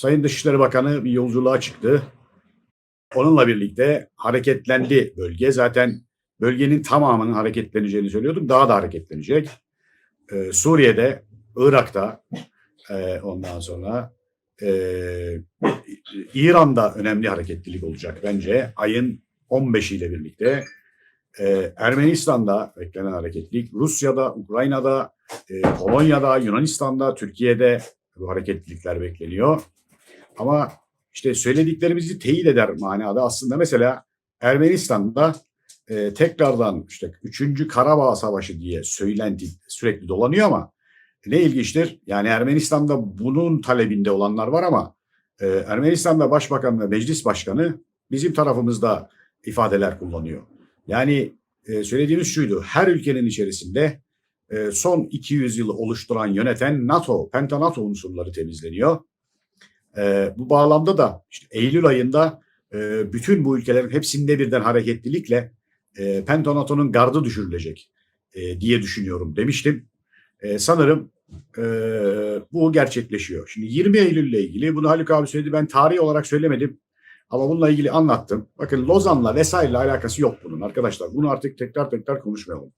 Sayın Dışişleri Bakanı bir yolculuğa çıktı. Onunla birlikte hareketlendi bölge. Zaten bölgenin tamamının hareketleneceğini söylüyorduk. Daha da hareketlenecek. Ee, Suriye'de, Irak'ta e, ondan sonra e, İran'da önemli hareketlilik olacak bence. Ayın 15 ile birlikte. Ee, Ermenistan'da beklenen hareketlilik, Rusya'da, Ukrayna'da, e, Polonya'da, Yunanistan'da, Türkiye'de bu hareketlilikler bekleniyor. Ama işte söylediklerimizi teyit eder manada aslında mesela Ermenistan'da e, tekrardan işte 3. Karabağ Savaşı diye söylenti sürekli dolanıyor ama ne ilginçtir yani Ermenistan'da bunun talebinde olanlar var ama e, Ermenistan'da Başbakan ve Meclis Başkanı bizim tarafımızda ifadeler kullanıyor. Yani e, söylediğimiz şuydu her ülkenin içerisinde e, son 200 yılı oluşturan yöneten NATO, Penta-NATO unsurları temizleniyor. E, bu bağlamda da işte Eylül ayında e, bütün bu ülkelerin hepsinde birden hareketlilikle e, Penta-NATO'nun gardı düşürülecek e, diye düşünüyorum demiştim. E, sanırım e, bu gerçekleşiyor. Şimdi 20 Eylül ile ilgili bunu Haluk abi söyledi ben tarih olarak söylemedim. Ama bununla ilgili anlattım. Bakın Lozan'la vesaireyle alakası yok bunun arkadaşlar. Bunu artık tekrar tekrar konuşmayalım.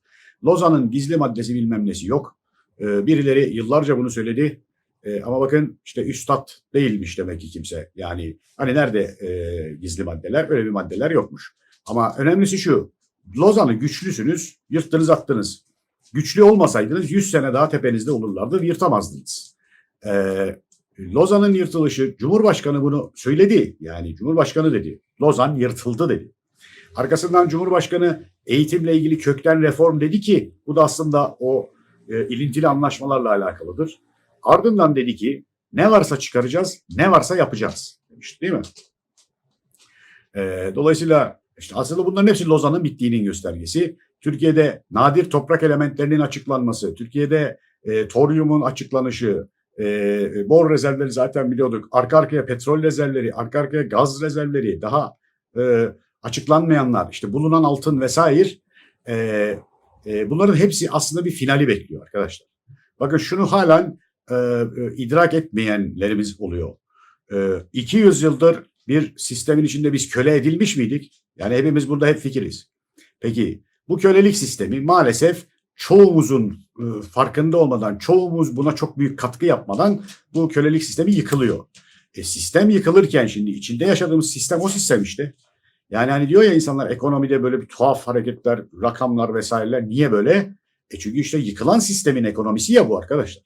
Lozan'ın gizli maddesi bilmem nesi yok. Ee, birileri yıllarca bunu söyledi. Ee, ama bakın işte üstad değilmiş demek ki kimse. Yani hani nerede e, gizli maddeler? Öyle bir maddeler yokmuş. Ama önemlisi şu. Lozan'ı güçlüsünüz, yırttınız attınız. Güçlü olmasaydınız 100 sene daha tepenizde olurlardı, yırtamazdınız. Ee, Lozan'ın yırtılışı, Cumhurbaşkanı bunu söyledi. Yani Cumhurbaşkanı dedi. Lozan yırtıldı dedi. Arkasından Cumhurbaşkanı eğitimle ilgili kökten reform dedi ki bu da aslında o e, ilintili anlaşmalarla alakalıdır. Ardından dedi ki ne varsa çıkaracağız, ne varsa yapacağız demiş değil mi? E, dolayısıyla işte aslında bunların hepsi Lozan'ın bittiğinin göstergesi. Türkiye'de nadir toprak elementlerinin açıklanması, Türkiye'de e, toryumun açıklanışı, e, bor rezervleri zaten biliyorduk. Arka arkaya petrol rezervleri, arka arkaya gaz rezervleri, daha e, açıklanmayanlar, işte bulunan altın vesaire e, e, bunların hepsi aslında bir finali bekliyor arkadaşlar. Bakın şunu halen e, e, idrak etmeyenlerimiz oluyor. E, 200 yıldır bir sistemin içinde biz köle edilmiş miydik? Yani hepimiz burada hep fikiriz. Peki bu kölelik sistemi maalesef çoğumuzun e, farkında olmadan, çoğumuz buna çok büyük katkı yapmadan bu kölelik sistemi yıkılıyor. E, sistem yıkılırken şimdi içinde yaşadığımız sistem o sistem işte. Yani hani diyor ya insanlar ekonomide böyle bir tuhaf hareketler, rakamlar vesaireler niye böyle? E çünkü işte yıkılan sistemin ekonomisi ya bu arkadaşlar.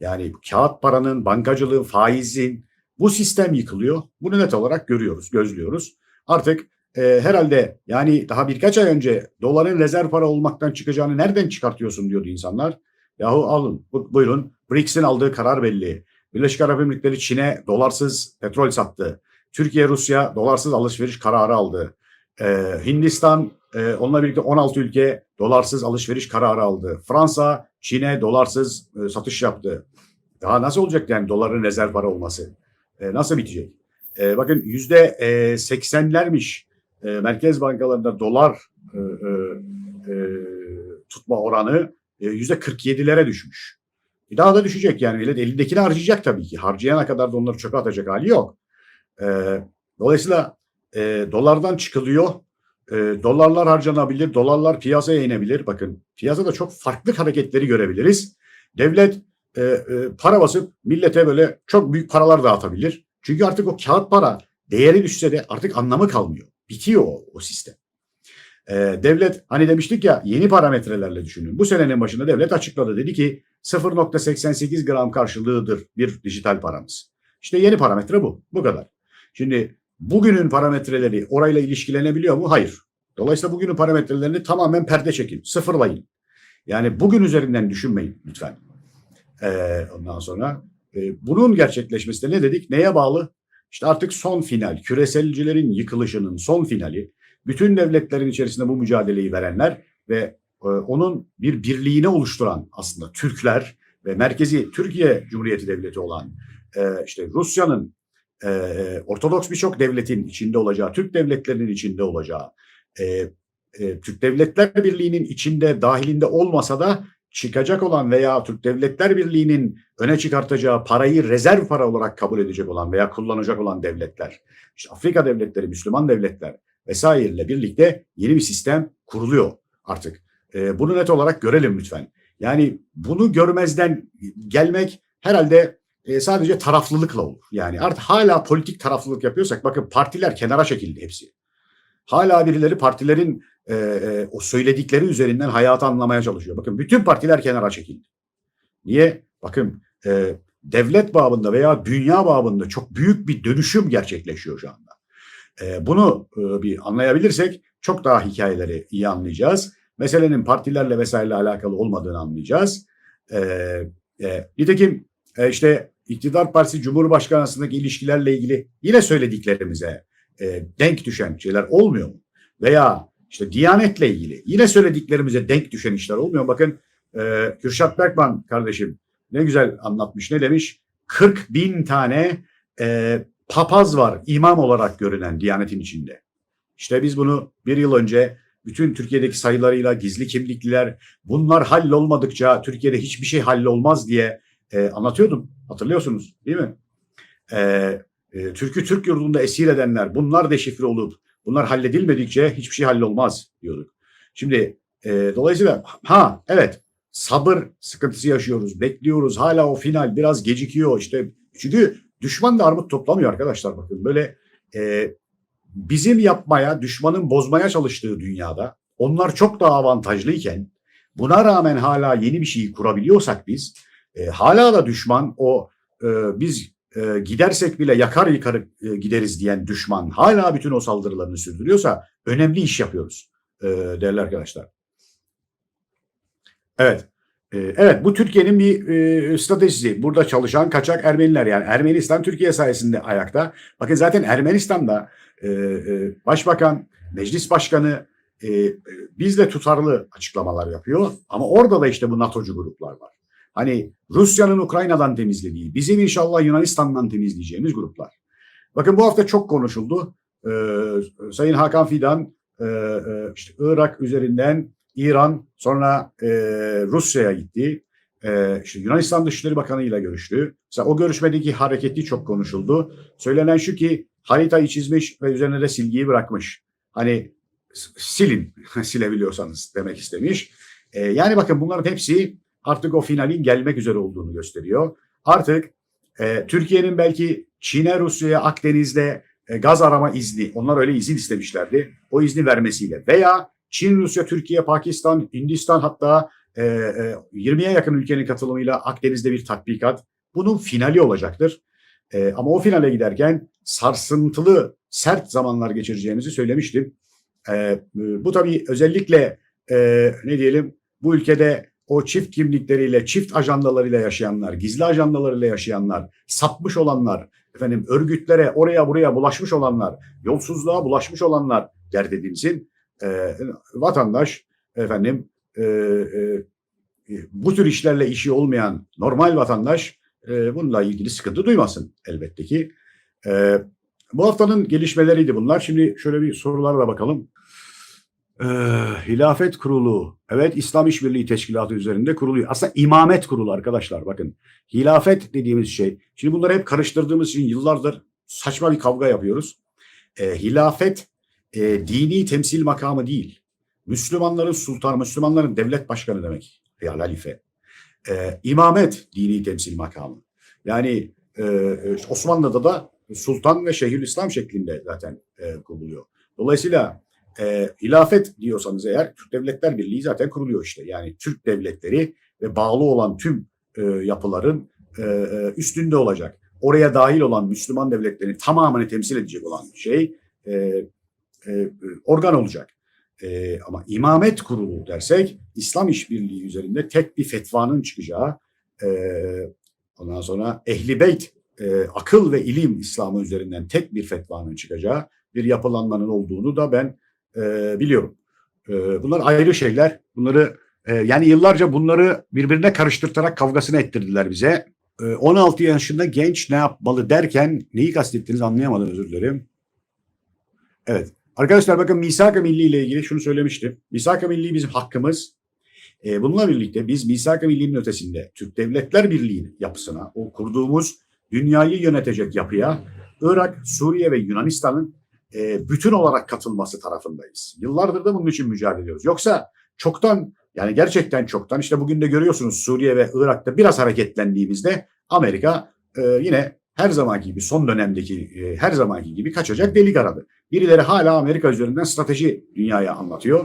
Yani kağıt paranın, bankacılığın, faizin bu sistem yıkılıyor. Bunu net olarak görüyoruz, gözlüyoruz. Artık e, herhalde yani daha birkaç ay önce doların rezerv para olmaktan çıkacağını nereden çıkartıyorsun diyordu insanlar. Yahu alın bu, buyurun BRICS'in aldığı karar belli. Birleşik Arap Emirlikleri Çin'e dolarsız petrol sattı. Türkiye Rusya dolarsız alışveriş kararı aldı. Ee, Hindistan e, onunla birlikte 16 ülke dolarsız alışveriş kararı aldı. Fransa Çin'e dolarsız e, satış yaptı. Daha nasıl olacak yani doların rezerv para olması? E, nasıl bitecek? E, bakın yüzde e, seksenlermiş e, merkez bankalarında dolar e, e, e, tutma oranı e, yüzde 47'lere düşmüş. Bir daha da düşecek yani millet elindekini harcayacak tabii ki. Harcayana kadar da onları çöpe atacak hali yok. E, dolayısıyla e, dolardan çıkılıyor. E, dolarlar harcanabilir, dolarlar piyasaya inebilir. Bakın piyasada çok farklı hareketleri görebiliriz. Devlet e, e, para basıp millete böyle çok büyük paralar dağıtabilir. Çünkü artık o kağıt para değeri düşse de artık anlamı kalmıyor. Bitiyor o, o sistem. Ee, devlet hani demiştik ya yeni parametrelerle düşünün. Bu senenin başında devlet açıkladı. Dedi ki 0.88 gram karşılığıdır bir dijital paramız. İşte yeni parametre bu. Bu kadar. Şimdi bugünün parametreleri orayla ilişkilenebiliyor mu? Hayır. Dolayısıyla bugünün parametrelerini tamamen perde çekin. Sıfırlayın. Yani bugün üzerinden düşünmeyin lütfen. Ee, ondan sonra e, bunun gerçekleşmesi de ne dedik? Neye bağlı? İşte artık son final, küreselcilerin yıkılışının son finali, bütün devletlerin içerisinde bu mücadeleyi verenler ve e, onun bir birliğine oluşturan aslında Türkler ve merkezi Türkiye Cumhuriyeti Devleti olan e, işte Rusya'nın e, Ortodoks birçok devletin içinde olacağı, Türk devletlerinin içinde olacağı, e, e, Türk Devletler Birliği'nin içinde dahilinde olmasa da çıkacak olan veya Türk Devletler Birliği'nin öne çıkartacağı parayı rezerv para olarak kabul edecek olan veya kullanacak olan devletler, işte Afrika devletleri, Müslüman devletler vesaireyle birlikte yeni bir sistem kuruluyor artık. E, bunu net olarak görelim lütfen. Yani bunu görmezden gelmek herhalde e, sadece taraflılıkla olur. Yani artık hala politik taraflılık yapıyorsak bakın partiler kenara çekildi hepsi. Hala birileri partilerin e, e, o söyledikleri üzerinden hayatı anlamaya çalışıyor. Bakın bütün partiler kenara çekildi. Niye? Bakın e, devlet babında veya dünya babında çok büyük bir dönüşüm gerçekleşiyor şu anda. E, bunu e, bir anlayabilirsek çok daha hikayeleri iyi anlayacağız. Meselenin partilerle vesaireyle alakalı olmadığını anlayacağız. E, e, nitekim e, işte iktidar partisi Cumhurbaşkanı arasındaki ilişkilerle ilgili yine söylediklerimize e, denk düşen şeyler olmuyor mu? Veya işte Diyanet'le ilgili yine söylediklerimize denk düşen işler olmuyor. mu? Bakın e, Kürşat Berkman kardeşim ne güzel anlatmış. Ne demiş? 40 bin tane e, papaz var imam olarak görünen Diyanet'in içinde. İşte biz bunu bir yıl önce bütün Türkiye'deki sayılarıyla gizli kimlikliler bunlar hallolmadıkça Türkiye'de hiçbir şey hallolmaz diye e, anlatıyordum. Hatırlıyorsunuz değil mi? E, e, Türk'ü Türk yurdunda esir edenler bunlar deşifre olup bunlar halledilmedikçe hiçbir şey hallolmaz diyorduk. Şimdi e, dolayısıyla ha evet sabır sıkıntısı yaşıyoruz. Bekliyoruz. Hala o final biraz gecikiyor işte. Çünkü düşman da armut toplamıyor arkadaşlar bakın. Böyle e, bizim yapmaya, düşmanın bozmaya çalıştığı dünyada onlar çok daha avantajlıyken buna rağmen hala yeni bir şeyi kurabiliyorsak biz e, hala da düşman o e, biz e, gidersek bile yakar yıkar e, gideriz diyen düşman hala bütün o saldırılarını sürdürüyorsa önemli iş yapıyoruz e, değerli arkadaşlar. Evet. E, evet bu Türkiye'nin bir e, stratejisi. Burada çalışan kaçak Ermeniler yani Ermenistan Türkiye sayesinde ayakta. Bakın zaten Ermenistan'da e, e, Başbakan, Meclis Başkanı e, e, bizle tutarlı açıklamalar yapıyor. Ama orada da işte bu NATO'cu gruplar var. Hani Rusya'nın Ukrayna'dan temizlediği, bizim inşallah Yunanistan'dan temizleyeceğimiz gruplar. Bakın bu hafta çok konuşuldu. Ee, Sayın Hakan Fidan e, e, işte Irak üzerinden İran sonra e, Rusya'ya gitti. E, işte Yunanistan Dışişleri Bakanı ile görüştü. Mesela o görüşmedeki hareketi çok konuşuldu. Söylenen şu ki haritayı çizmiş ve üzerine de silgiyi bırakmış. Hani silin silebiliyorsanız demek istemiş. E, yani bakın bunların hepsi artık o finalin gelmek üzere olduğunu gösteriyor. Artık e, Türkiye'nin belki Çin'e, Rusya'ya, Akdeniz'de e, gaz arama izni, onlar öyle izin istemişlerdi. O izni vermesiyle veya Çin, Rusya, Türkiye, Pakistan, Hindistan hatta e, e, 20'ye yakın ülkenin katılımıyla Akdeniz'de bir tatbikat. Bunun finali olacaktır. E, ama o finale giderken sarsıntılı, sert zamanlar geçireceğimizi söylemiştim. E, bu tabii özellikle e, ne diyelim bu ülkede o çift kimlikleriyle, çift ajandalarıyla yaşayanlar, gizli ajandalarıyla yaşayanlar, sapmış olanlar, efendim örgütlere, oraya buraya bulaşmış olanlar, yolsuzluğa bulaşmış olanlar dert edinsin. E, vatandaş efendim e, e, bu tür işlerle işi olmayan normal vatandaş e, bununla ilgili sıkıntı duymasın elbette ki. E, bu haftanın gelişmeleriydi bunlar. Şimdi şöyle bir sorulara da bakalım. Ee, Hilafet Kurulu, evet İslam İşbirliği Teşkilatı üzerinde kuruluyor. Aslında imamet kurulu arkadaşlar bakın. Hilafet dediğimiz şey. Şimdi bunları hep karıştırdığımız için yıllardır saçma bir kavga yapıyoruz. Ee, hilafet e, dini temsil makamı değil. Müslümanların sultanı, Müslümanların devlet başkanı demek. Yani halife. Ee, imamet dini temsil makamı. Yani e, Osmanlı'da da sultan ve şeyhülislam şeklinde zaten e, kuruluyor. Dolayısıyla e, hilafet diyorsanız eğer Türk Devletler Birliği zaten kuruluyor işte. Yani Türk devletleri ve bağlı olan tüm e, yapıların e, e, üstünde olacak. Oraya dahil olan Müslüman devletlerin tamamını temsil edecek olan şey e, e, organ olacak. E, ama imamet kurulu dersek İslam işbirliği üzerinde tek bir fetvanın çıkacağı e, ondan sonra ehli beyt e, akıl ve ilim İslamı üzerinden tek bir fetvanın çıkacağı bir yapılanmanın olduğunu da ben e, biliyorum. E, bunlar ayrı şeyler. Bunları e, yani yıllarca bunları birbirine karıştırtarak kavgasını ettirdiler bize. E, 16 yaşında genç ne yapmalı derken neyi kastettiniz anlayamadım özür dilerim. Evet. Arkadaşlar bakın Misak-ı Milli ile ilgili şunu söylemiştim. Misak-ı Milli bizim hakkımız. E, bununla birlikte biz Misak-ı Milli'nin ötesinde Türk Devletler Birliği'nin yapısına, o kurduğumuz dünyayı yönetecek yapıya Irak, Suriye ve Yunanistan'ın e, bütün olarak katılması tarafındayız. Yıllardır da bunun için mücadele ediyoruz. Yoksa çoktan yani gerçekten çoktan işte bugün de görüyorsunuz Suriye ve Irak'ta biraz hareketlendiğimizde Amerika e, yine her zamanki gibi son dönemdeki e, her zamanki gibi kaçacak delik aradı. Birileri hala Amerika üzerinden strateji dünyaya anlatıyor.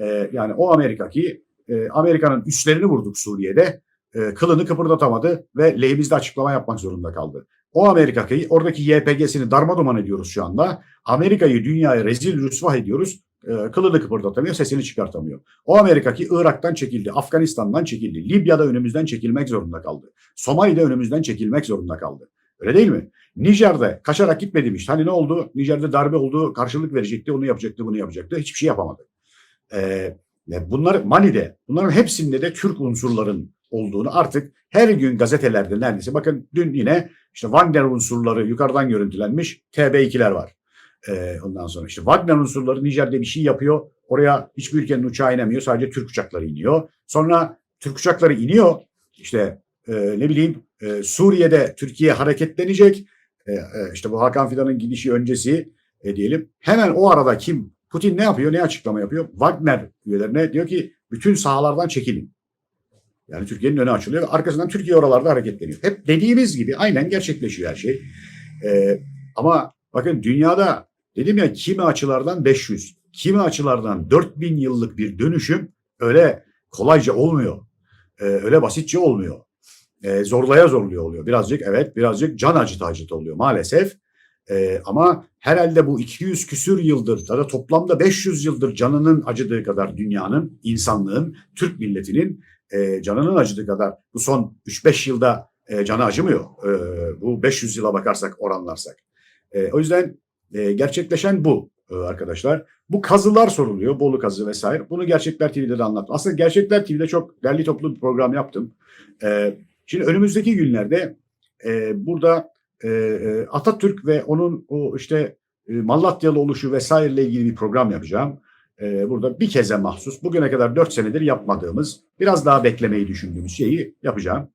E, yani o Amerika ki e, Amerika'nın üstlerini vurduk Suriye'de e, kılını kıpırdatamadı ve lehimizde açıklama yapmak zorunda kaldı. O Amerika ki oradaki YPG'sini darmaduman ediyoruz şu anda. Amerika'yı dünyaya rezil rüsva ediyoruz. E, kılını kıpırdatamıyor, sesini çıkartamıyor. O Amerika ki Irak'tan çekildi, Afganistan'dan çekildi, Libya'da önümüzden çekilmek zorunda kaldı. Somali'de önümüzden çekilmek zorunda kaldı. Öyle değil mi? Nijer'de kaçarak gitmedi demiş. Hani ne oldu? Nijer'de darbe oldu, karşılık verecekti, onu yapacaktı, bunu yapacaktı. Hiçbir şey yapamadı. Ee, bunlar Mali'de, bunların hepsinde de Türk unsurların olduğunu artık her gün gazetelerde neredeyse bakın dün yine işte Wagner unsurları yukarıdan görüntülenmiş TB2'ler var. Ee, ondan sonra işte Wagner unsurları Nijer'de bir şey yapıyor. Oraya hiçbir ülkenin uçağı inemiyor. Sadece Türk uçakları iniyor. Sonra Türk uçakları iniyor. İşte e, ne bileyim e, Suriye'de Türkiye hareketlenecek. E, e, işte bu Hakan Fidan'ın gidişi öncesi e, diyelim. Hemen o arada kim Putin ne yapıyor? Ne açıklama yapıyor? Wagner üyelerine diyor ki bütün sahalardan çekilin. Yani Türkiye'nin önü açılıyor ve arkasından Türkiye oralarda hareketleniyor. Hep dediğimiz gibi aynen gerçekleşiyor her şey. Ee, ama bakın dünyada dedim ya kimi açılardan 500, kimi açılardan 4000 yıllık bir dönüşüm öyle kolayca olmuyor. Ee, öyle basitçe olmuyor. Ee, zorlaya zorluyor oluyor. Birazcık evet birazcık can acıtı acıtı oluyor maalesef. Ee, ama herhalde bu 200 küsür yıldır ya da toplamda 500 yıldır canının acıdığı kadar dünyanın, insanlığın, Türk milletinin e, canının acıdığı kadar bu son 3-5 yılda e, canı acımıyor. E, bu 500 yıla bakarsak, oranlarsak. E, o yüzden e, gerçekleşen bu e, arkadaşlar. Bu kazılar soruluyor, Bolu kazı vesaire. Bunu Gerçekler TV'de de anlattım. Aslında Gerçekler TV'de çok derli toplu bir program yaptım. E, şimdi önümüzdeki günlerde e, burada e, e, Atatürk ve onun o işte e, Malatyalı oluşu vesaireyle ilgili bir program yapacağım e, burada bir keze mahsus bugüne kadar dört senedir yapmadığımız biraz daha beklemeyi düşündüğümüz şeyi yapacağım.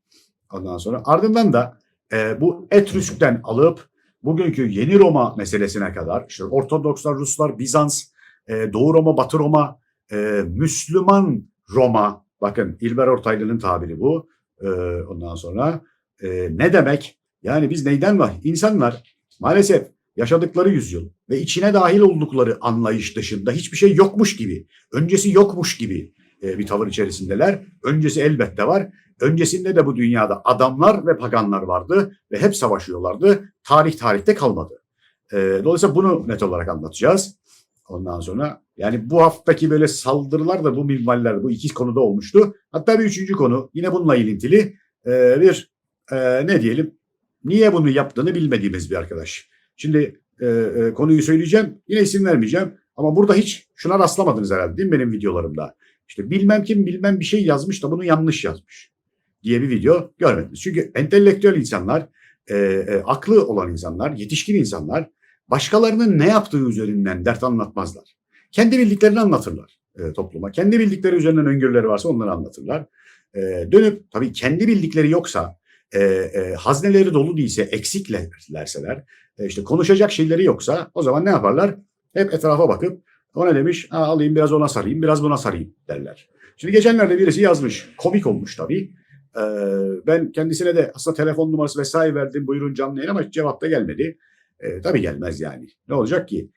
Ondan sonra ardından da e, bu Etrüsk'ten alıp bugünkü yeni Roma meselesine kadar işte Ortodokslar, Ruslar, Bizans, e, Doğu Roma, Batı Roma, e, Müslüman Roma bakın İlber Ortaylı'nın tabiri bu. E, ondan sonra e, ne demek? Yani biz neyden var? İnsanlar maalesef yaşadıkları yüzyıl ve içine dahil oldukları anlayış dışında hiçbir şey yokmuş gibi, öncesi yokmuş gibi e, bir tavır içerisindeler. Öncesi elbette var. Öncesinde de bu dünyada adamlar ve paganlar vardı ve hep savaşıyorlardı. Tarih tarihte kalmadı. E, dolayısıyla bunu net olarak anlatacağız. Ondan sonra yani bu haftaki böyle saldırılar da bu minvaller bu iki konuda olmuştu. Hatta bir üçüncü konu yine bununla ilintili e, bir ne diyelim niye bunu yaptığını bilmediğimiz bir arkadaş. Şimdi e, e, konuyu söyleyeceğim. Yine isim vermeyeceğim. Ama burada hiç şuna rastlamadınız herhalde değil mi benim videolarımda? İşte bilmem kim bilmem bir şey yazmış da bunu yanlış yazmış diye bir video görmediniz. Çünkü entelektüel insanlar, e, e, aklı olan insanlar, yetişkin insanlar başkalarının ne yaptığı üzerinden dert anlatmazlar. Kendi bildiklerini anlatırlar e, topluma. Kendi bildikleri üzerinden öngörüleri varsa onları anlatırlar. E, dönüp tabii kendi bildikleri yoksa, e, e, hazneleri dolu değilse, eksiklerseler, e, işte konuşacak şeyleri yoksa o zaman ne yaparlar? Hep etrafa bakıp o ne demiş? Ha, alayım biraz ona sarayım, biraz buna sarayım derler. Şimdi geçenlerde birisi yazmış. Komik olmuş tabii. Ee, ben kendisine de aslında telefon numarası vesaire verdim. Buyurun canlı yayın ama cevap da gelmedi. Ee, tabii gelmez yani. Ne olacak ki?